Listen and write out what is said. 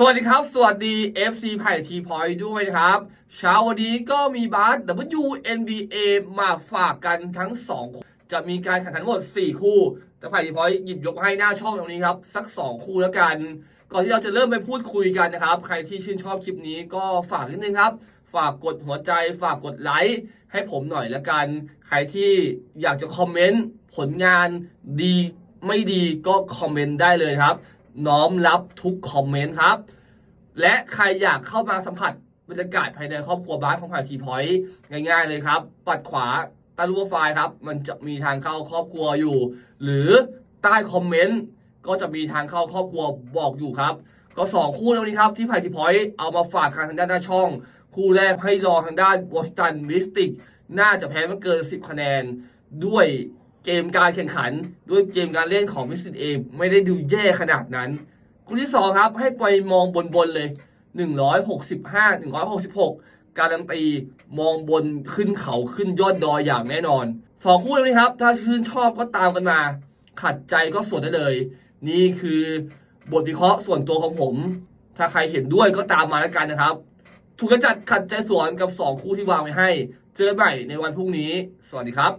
สวัสดีครับ สวัสดี FC ไผ่ทีพอยด้วยนะครับ เช้าวันนี้ก็มีบาส WNBA มาฝากกันทั้ง2คู่จะมีการแข่งขันหมด 4 คู่ แต่ไผ่ทีพอยหยิบยกให้หน้าช่องตรงนี้ครับ สัก 2 คู่แล้วกัน ก่อนที่เราจะเริ่มไปพูดคุยกันนะครับ ใครที่ชื่นชอบคลิปนี้ก็ฝากนิดนึงครับ ฝากกดหัวใจ ฝากกดไลค์ให้ผมหน่อยละกัน ใครที่อยากจะคอมเมนต์ผลงานดีไม่ดีก็คอมเมนต์ได้เลยครับ น้อมรับทุกคอมเมนต์ครับ และใครอยากเข้ามาสัมผัสบรรยากาศภายในครอบครัวบ้านของผ่าทีพอยต์ง่าย ๆ เลยครับ ปัดขวาใต้รูปไฟล์ครับ มันจะมีทางเข้าครอบครัวอยู่ หรือใต้คอมเมนต์ก็จะมีทางเข้าครอบครัวบอกอยู่ครับ ก็สองคู่แล้วนี้ครับที่ไผ่ทีพอยต์เอามาฝากกันทางด้านหน้าช่อง คู่แรกให้รอทางด้านบอสตันมิสติก น่าจะแพ้ไม่เกิน 10 คะแนนด้วย เกมการแข่งขันด้วยเกมการเล่นของมิสติกเองไม่ได้ดูแย่ขนาดนั้น คู่ที่ 2 ครับให้ไปมองบนๆเลย 165 166 การันตีมองบนขึ้นเขาขึ้นยอดดอยอย่างแน่นอนสองคู่นี้ครับ ถ้าชื่นชอบก็ตามกันมา ขัดใจก็สวนได้เลย นี่คือบทวิเคราะห์ส่วนตัวของผม ถ้าใครเห็นด้วยก็ตามมาแล้วกันนะครับ ถูกกระจัดขัดใจสวนกับ 2 คู่ที่วางไว้ให้ เจอกันใหม่ในวันพรุ่งนี้ สวัสดีครับ